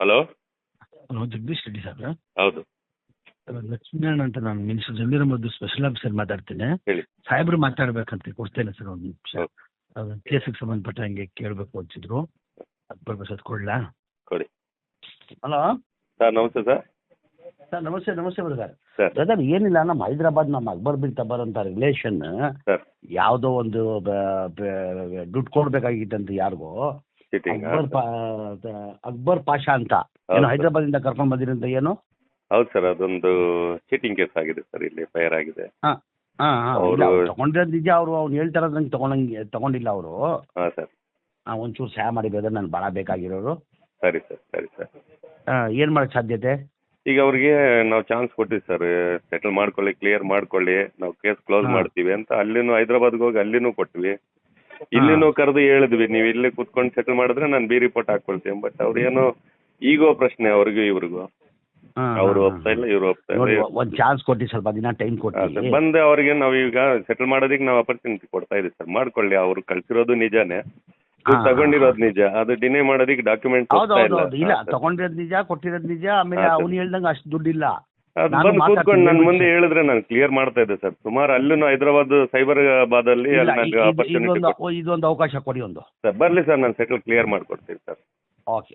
Hello? Hello Jagadish Reddy sir ಹೌದು. ಲಕ್ಷ್ಮೀನಾರಾಯಣ ಅಂತ ನಾನು minister Zameer Ahmed special officer ಮಾತಾಡ್ತೇನೆ. ಹೇಳಿ. ಸಾಹೇಬ್ರು ಮಾತಾಡ್ಬೇಕಂತ ಕೊಡ್ತೇನೆ ಸರ್ ಒಂದು ನಿಮಿಷ. ಅದು ಕೇಸಿಗೆ ಸಂಬಂಧಪಟ್ಟ ಹಂಗೆ ಕೇಳಬೇಕು ಅಂತಿದ್ರು. ಅದ್ ಬರ್ಬೇಕು ಸರ್ ಕೊಡ್ಲಾ? ಕೊಡಿ. ಹಲೋ? ಸರ್ ನಮಸ್ತೆ ಸರ್. ಸರ್ ನಮಸ್ತೆ ನಮಸ್ತೆ ಬ್ರದರ್. ಸರ್. ಬ್ರದರ್ ಏನಿಲ್ಲ ನಮ್ಮ ಹೈದರಾಬಾದ್ ನಮ್ಮ ಅಕ್ಬರ್ ಬಿನ್ ತಬರ್ ಅಂತ ರಿಲೇಷನ್ ಯಾವುದೋ ಒಂದು ದುಡ್ಡು ಕೊಡ್ಬೇಕಾಗಿತ್ತಂತ ಯಾರಿಗೋ. ಅಕ್ಬರ್ ಪಾ ಅಕ್ಬರ್ ಪಾಷಾ ಅಂತ. ಏನು ಹೌದು. ಹೈದರಾಬಾದಿಂದ ಕರ್ಕೊಂಡ್ ಬಂದಿರಂತ ಏನು? ಹೌದು ಸರ್ ಅದೊಂದು ಚೀಟಿಂಗ್ ಕೇಸ್ ಆಗಿದೆ ಸರ್ ಇಲ್ಲಿ ಫೈರ್ ಆಗಿದೆ. ಹಾ ಹಾ ಅವ್ರು- ತಗೊಂಡಿರೋದು ನಿಜ ಅವರು ಅವ್ನು ಹೇಳ್ತಾರ ನಂಗೆ ತಗೊಂಡಂಗೆ ತಗೊಂಡಿಲ್ಲ ಅವರು. ಹಾ ಸರ್. ಒಂಚೂರು ಸಹಾಯ ಮಾಡಿ ಬೇಕಾದ್ರೆ ನಾನು ಭಾಳ ಬೇಕಾಗಿರೋರು. ಸರಿ ಸರ್ ಸರಿ ಸರ್. ಏನು ಮಾಡಕ್ ಸಾಧ್ಯತೆ? ಈಗ ಅವ್ರಿಗೆ ನಾವು ಚಾನ್ಸ್ ಕೊಟ್ಟಿವಿ ಸರ್ ಸೆಟಲ್ ಮಾಡ್ಕೊಳ್ಳಿ ಕ್ಲಿಯರ್ ಮಾಡ್ಕೊಳ್ಳಿ ನಾವು ಕೇಸ್ ಕ್ಲೋಸ್ ಹಾ. ಮಾಡ್ತೀವಿ ಅಂತ ಅಲ್ಲಿನೂ ಹೈದರಾಬಾದ್ಗೆ ಹೋಗಿ ಅಲ್ಲಿನೂ ಕೊಟ್ವಿ. ಇಲ್ಲಿನೂ ಕರೆದು ಹೇಳಿದ್ವಿ ನೀವು ಇಲ್ಲೇ ಕುತ್ಕೊಂಡು ಸೆಟಲ್ ಮಾಡಿದ್ರೆ ನಾನು ಬಿ ರಿಪೋರ್ಟ್ ಹಾಕೊಳ್ತೀನಿ ಬಟ್ ಅವ್ರೇನು ಈಗೋ ಪ್ರಶ್ನೆ ಅವ್ರಿಗೂ ಇವ್ರಿಗೂ. ಅವ್ರು ಒಪ್ತಾ ಇಲ್ಲ ಇವ್ರು ಒಪ್ತಾ ಇಲ್ಲ. ಒಂದ್ ಚಾನ್ಸ್ ಕೊಟ್ಟಿ ಸ್ವಲ್ಪ ದಿನ ಟೈಮ್ ಕೊಟ್ಟು. ಬಂದು ಅವ್ರಿಗೆ ನಾವು ಈಗ ಸೆಟಲ್ ಮಾಡೋದಕ್ಕೆ ನಾವು ಅಪರ್ಚುನಿಟಿ ಕೊಡ್ತಾ ಇದೀವಿ ಸರ್. ಮಾಡ್ಕೊಳ್ಳಿ ಅವ್ರು ಕಳ್ಸಿರೋದು ನಿಜಾನೇ. ಹಾ, ತಗೊಂಡಿರೋದು ನಿಜ ಅದು ಡಿನೇ ಮಾಡೋದಕ್ಕೆ ಡಾಕ್ಯುಮೆಂಟ್ ಹೌದು ಹೌದು ಹೌದು. ಇಲ್ಲ ತಗೊಂಡಿರೋದು ನಿಜ ಕೊಟ್ಟಿರೋದು ನಿಜ ಆಮೇಲೆ. ಅವ್ನು ಹೇಳ್ದಂಗ ಅಷ್ಟು ದುಡ್ಡಿಲ್ಲ. ಅದು ನಾನು ಬಂದು ಕೂತ್ಕೊಂಡು ನನ್ನ ಮುಂದೆ ಹೇಳಿದ್ರೆ ನಾನು ಕ್ಲಿಯರ್ ಮಾಡ್ತಾ ಇದ್ದೆ ಸರ್. ಸುಮಾರು ಅಲ್ಲೂ ಹೈದರಾಬಾದ್ ಸೈಬರಾಬಾದ್ ಅಲ್ಲಿ ಇಲ್ಲ, ಇದು- ಇದೊಂದು ಇದೊಂದು ಅವಕಾಶ ಕೊಡಿ ಒಂದು. ಸರ್ ಬರಲಿ ಸರ್ ನಾನು ಸೆಟಲ್ ಕ್ಲಿಯರ್ ಮಾಡ್ಕೊಡ್ತೀನಿ ಸರ್. ಓಕೆ